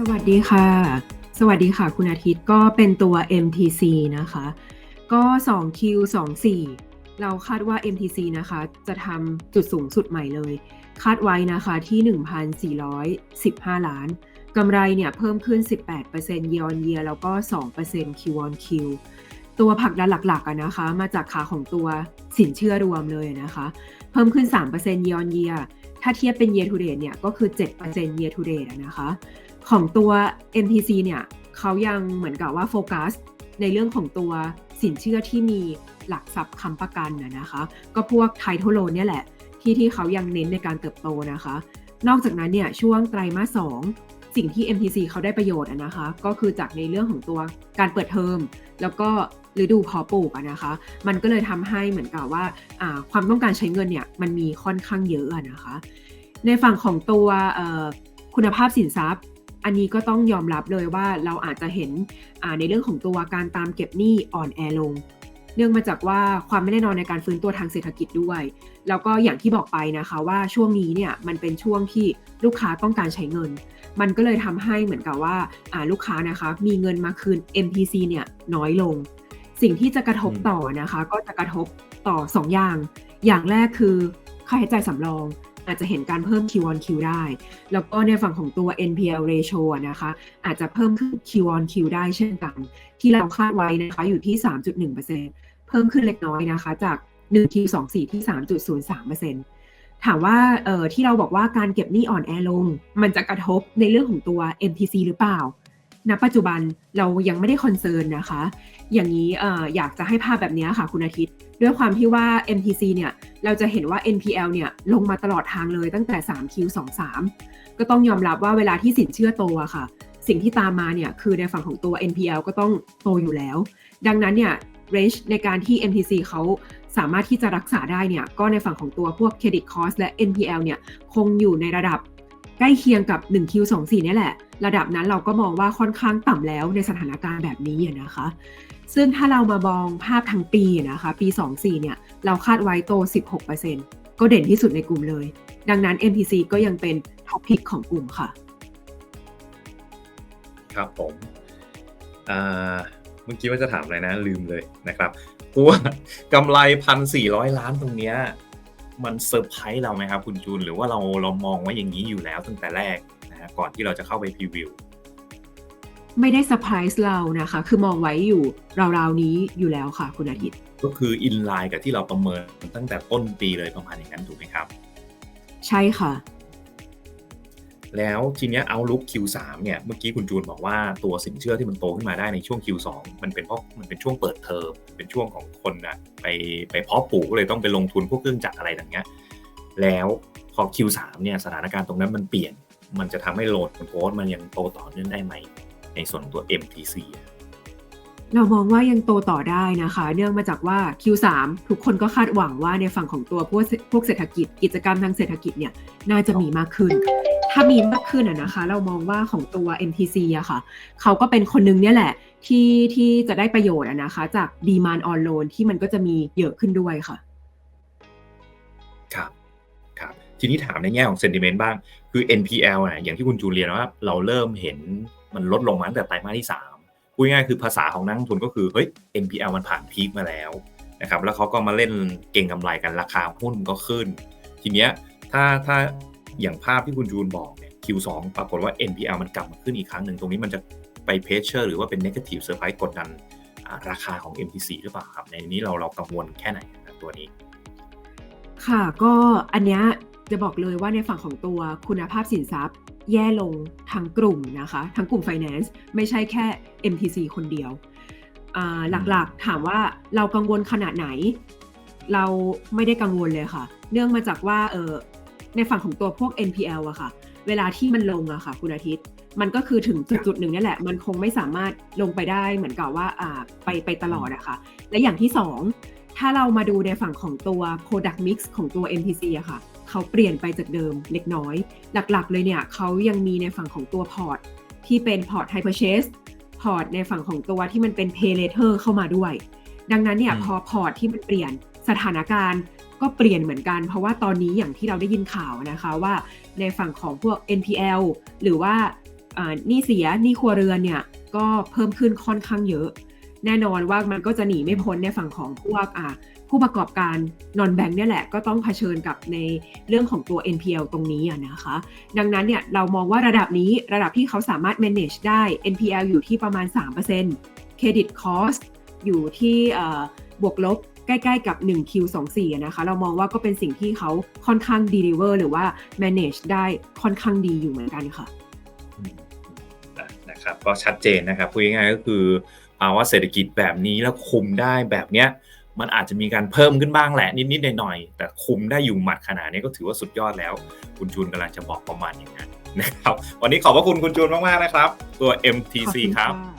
สวัสดีค่ะ สวัสดีค่ะ คุณอาทิตย์ก็เป็นตัว MTC นะคะ ก็ 2Q 24เราคาดว่า MTC นะคะ จะทำจุดสูงสุดใหม่เลย คาดไว้นะคะที่ 1,415 ล้านกำไรเนี่ยเพิ่มขึ้น 18% year on year แล้วก็ 2% Q on Q ตัวผักดันหลักๆนะคะ มาจากขาของตัวสินเชื่อรวมเลยนะคะ เพิ่มขึ้น 3% year on year ถ้าเทียบเป็น year to date เนี่ยก็คือ 7% year to date นะคะ ของตัว MTC เนี่ยเขายังเหมือนกับว่าโฟกัสในเรื่องของตัวสินเชื่อที่มีหลักทรัพย์ค้ำประกันนะนะคะ ก็พวกไทโทโลนเนี่ยแหละ ที่ที่เขายังเน้นในการเติบโตนะคะ นอกจากนั้นเนี่ยช่วงไตรมาสสองสิ่งที่ MTC เขาได้ประโยชน์นะคะ ก็คือจากในเรื่องของตัวการเปิดเทอม แล้วก็ฤดูเพาะปลูกนะคะ มันก็เลยทำให้เหมือนกับว่าความต้องการใช้เงินเนี่ยมันมีค่อนข้างเยอะนะคะ ในฝั่งของตัวคุณภาพสินทรัพย์ อันนี้ก็ต้องยอมรับเลยว่าเราอาจจะเห็นในเรื่องของตัวการตามเก็บหนี้อ่อนแอลง เนื่องมาจากว่าความไม่แน่นอนในการฟื้นตัวทางเศรษฐกิจด้วย แล้วก็อย่างที่บอกไปนะคะว่าช่วงนี้เนี่ยมันเป็นช่วงที่ลูกค้าต้องการใช้เงิน มันก็เลยทำให้เหมือนกับว่าอ่าลูกค้านะคะมีเงินมาคืน MPC เนี่ยน้อยลง สิ่งที่จะกระทบต่อนะคะ ก็จะกระทบต่อ 2 อย่าง อย่างแรกคือค่าใช้จ่ายสำรอง อาจจะเห็นการเพิ่ม Q on Q ได้ แล้วก็ในฝั่งของตัว NPL ratio นะคะอาจจะเพิ่มขึ้น Q on Q ได้เช่นกัน ที่เราคาดไว้นะคะอยู่ที่ 3.1%เพิ่มขึ้นเล็กน้อยนะคะจาก 1Q 24ที่ 3.03%ถามว่าเออที่เราบอกว่าการเก็บหนี้อ่อนแอลง มันจะกระทบในเรื่องของตัว MTC หรือเปล่า ณปัจจุบันเรายังไม่ได้คอนเซิร์นนะคะ อย่างนี้เอ่ออยากจะให้ภาพแบบนี้ค่ะคุณอาทิตย์ ด้วยความที่ว่า MTC เนี่ยเราจะเห็นว่า NPL เนี่ยลงมาตลอดทางเลยตั้งแต่ 3Q23 ก็ต้องยอมรับว่าเวลาที่สินเชื่อโตอะค่ะ สิ่งที่ตามมาเนี่ยคือในฝั่งของตัว NPL ก็ต้องโตอยู่แล้ว ดังนั้นเนี่ย range ในการที่ MTC เขาสามารถที่จะรักษาได้เนี่ยก็ในฝั่งของตัวพวก credit cost และ NPL เนี่ยคงอยู่ในระดับ ใกล้เคียงกับ 1Q24 นี่แหละ ระดับนั้นเราก็มองว่าค่อนข้างต่ำแล้วในสถานการณ์แบบนี้นะคะ ซึ่งถ้าเรามามองภาพทั้งปีนะคะ ปี 24 เนี่ย เราคาดไว้โต 16%ก็เด่นที่สุดในกลุ่มเลย ดังนั้น MPC ก็ยังเป็นท็อปพิกของกลุ่มค่ะ ครับผมเมื่อกี้ว่าจะถามอะไรนะลืมเลยนะครับตัวกำไรพันสี่ร้อยล้านตรงเนี้ย มันเซอร์ไพรส์เราไหมครับคุณจูน หรือว่าเราเรามองไว่าอย่างนี้อยู่แล้วตั้งแต่แรกนะฮะก่อนที่เราจะเข้าไปพรีวิวไม่ได้เซอร์ไพรส์เรานะคะ คือมองไว้อยู่ราวๆนี้อยู่แล้วค่ะคุณอาทิตย์ ก็คืออินไลน์กับที่เราประเมินตั้งแต่ต้นปีเลยประมาณอย่างนั้นถูกไหมครับ ใช่ค่ะ แล้วทีเนี้ยเอาลุก Q3 เนี่ยเมื่อกี้คุณจูนบอกว่าตัวสินเชื่อที่มันโตขึ้นมาได้ในช่วง Q2 มันเป็นเพราะมันเป็นช่วงเปิดเทอมเป็นช่วงของคนอะไปไปเพาะปลูกก็เลยต้องไปลงทุนพวกเครื่องจักรอะไรอย่างเงี้ยแล้วพอ Q3 เนี่ยสถานการณ์ตรงนั้นมันเปลี่ยน มันจะทำให้โหลดโค้ดมันยังโตต่อเนื่องได้ไหม ในส่วนของตัว MTC อะเรามองว่ายังโตต่อได้นะคะ เนื่องมาจากว่า Q3 ทุกคนก็คาดหวังว่าในฝั่งของตัวพวกพวกเศรษฐกิจกิจกรรมทางเศรษฐกิจเนี่ยน่าจะมีมากขึ้น ถ้ามีมากขึ้นอะนะคะ เรามองว่าของตัว MTC อะค่ะ เขาก็เป็นคนนึงเนี่ยแหละ ที่ที่จะได้ประโยชน์อะนะคะ จาก demand on loan ที่มันก็จะมีเยอะขึ้นด้วยค่ะ ครับครับ ทีนี้ถามในแง่ของ sentiment บ้าง คือ NPL อะอย่างที่คุณจูเรียนว่าเราเริ่มเห็นมันลดลงมาตั้งแต่ไตรมาสที่ 3 พูดง่ายคือภาษาของนักลงทุนก็คือเฮ้ย NPL มันผ่านพีคมาแล้วนะครับแล้วเขาก็มาเล่นเก่งกำไรกันราคาหุ้นก็ขึ้น ทีเนี้ยถ้าถ้า อย่างภาพที่คุณจูนบอกเนี่ย Q2 ปรากฏว่า NPL มันกลับมาขึ้นอีกครั้งหนึ่งตรงนี้มันจะไปเพชเชอร์หรือว่าเป็น negative surprise กดดันอ่าราคาของ MTC หรือเปล่าครับ ในนี้เราเรากังวลแค่ไหนนะตัวนี้ ค่ะก็อันเนี้ยจะบอกเลยว่าในฝั่งของตัวคุณภาพสินทรัพย์ แย่ลงทั้งกลุ่มนะคะทั้งกลุ่ม Finance ไม่ใช่แค่ MTC คนเดียวอ่าหลักๆถามว่าเรากังวลขนาดไหน เราไม่ได้กังวลเลยค่ะ เนื่องมาจากว่าเออ ในฝั่งของตัวพวก NPL อะค่ะ เวลาที่มันลงอะค่ะ คุณอาทิตย์ มันก็คือถึงจุดจุดๆหนึ่งนี่แหละ มันคงไม่สามารถลงไปได้เหมือนกับว่าอ่าไปไปตลอดอะค่ะ และอย่างที่สองถ้าเรามาดูในฝั่งของตัว Product Mix ของตัว MTC อะค่ะ เขาเปลี่ยนไปจากเดิมเล็กน้อย หลักๆ เลยเนี่ยเขายังมีในฝั่งของตัวพอร์ตที่เป็นพอร์ต High Purchase พอร์ตในฝั่งของตัวที่มันเป็น Pay Later เข้ามาด้วย ดังนั้นเนี่ยอืมพอพอร์ตที่มันเปลี่ยนสถานการณ์ ก็เปลี่ยนเหมือนกัน เพราะว่าตอนนี้อย่างที่เราได้ยินข่าวนะคะว่าในฝั่งของพวก NPL หรือว่านี้เสียนี้ครัวเรือนเนี่ยก็เพิ่มขึ้นค่อนข้างเยอะ แน่นอนว่ามันก็จะหนีไม่พ้นในฝั่งของพวกผู้ประกอบการนอนแบงค์เนี่ยแหละก็ต้องเผชิญกับในเรื่องของตัว NPL ตรงนี้นะคะ ดังนั้นเนี่ยเรามองว่าระดับนี้ระดับที่เขาสามารถ manage ได้ NPL อยู่ที่ประมาณ 3% Credit Cost อยู่ที่บวกลบ ใกล้ๆกับ 1Q24 อะนะคะ เรามองว่าก็เป็นสิ่งที่เขาค่อนข้าง deliver หรือว่า manage ได้ค่อนข้างดีอยู่เหมือนกันค่ะอืมนะครับก็ชัดเจนนะครับพูดง่ายๆก็คือภาวะเศรษฐกิจแบบนี้แล้วคุมได้แบบเนี้ยมันอาจจะมีการเพิ่มขึ้นบ้างแหละนิดๆหน่อยๆแต่คุมได้อยู่หมัดขนาดนี้ก็ถือว่าสุดยอดแล้ว คุณจูนกำลังจะบอกประมาณอย่างนั้นนะครับ วันนี้ขอบพระคุณคุณจูนมากๆนะครับ ตัว MTC ครับขอณะ